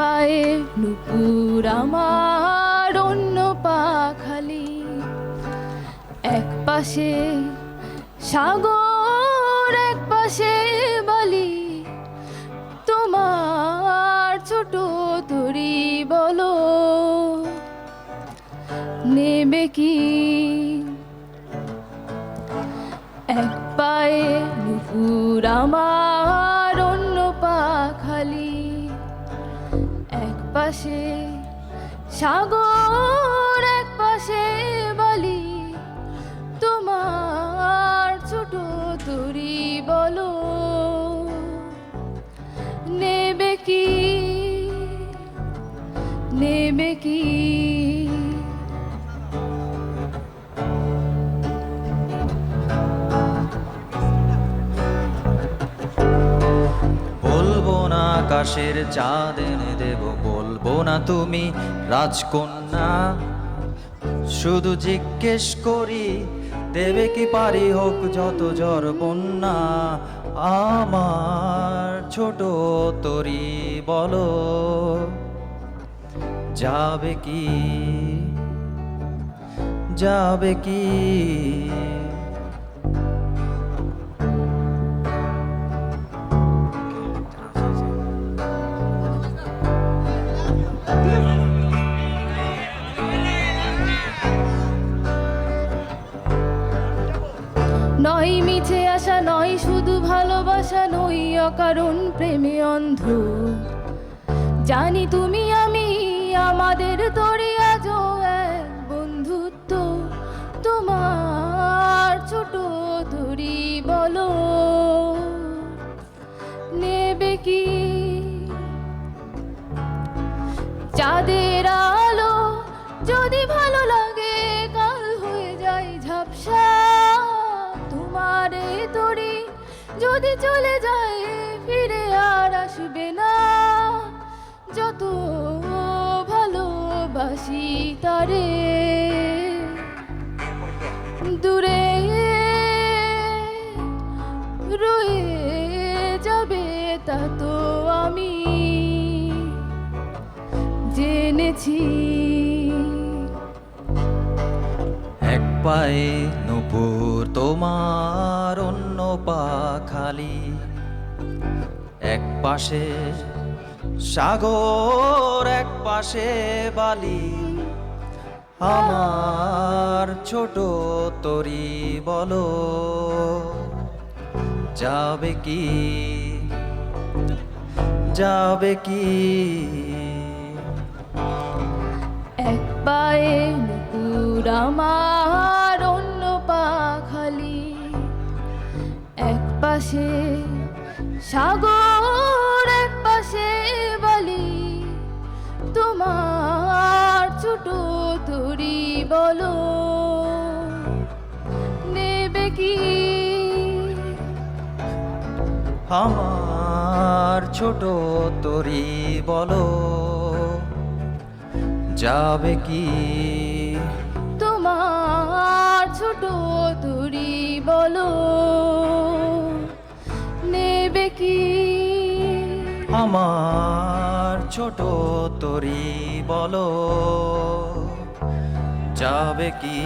পায়ে নুপুর আমার অন্য পা খালি। এক পাশে সাগর, এক পাশে বালি। তোমার ছোট তরি বলো, নেবে কি? এক পায়ে নুপুর আমার পাশে, সাগর এক পাশে বালি, তোমার ছোট তরি বলো, নেবে কি নেবে কি? আকাশের চাঁদ এনে দেব বলব না তুমি রাজকন্যা। শুধু জিজ্ঞেস করি, দেবে কি পারি হোক যত জ্বর বন্যা। আমার ছোট তরি বলো, যাবে কি? যাবে কি? নয় মিছে আসা নয় শুধু ভালোবাসা নই অকারণ প্রেমে অন্ধ। জানি তুমি, আমি, আমাদের তরি আজ এক বন্ধুত্ব। তোমার ছোট তরি বলো, নেবে কি? চাঁদের যদি চলে যায়, ফিরে আর আসবে না। যত ভালোবাসি তারে, দূরে রয়ে যাবে তা তো আমি। জেনেছি। এক পায়ে নুপুর তোমার অন্য খালি এক পাশে সাগর, এক পাশে বালি। আমার ছোট তরি বলো, যাবে কি? যাবে কি? এক পায়ে নুপুর আমার পাশে সাগর এক পাশে বালি তোমার ছোট তরি বলো নেবে কি? আমার ছোট তরি বলো যাবে কি? তোমার ছোট কি? আমার ছোট তরি বলো যাবে কি?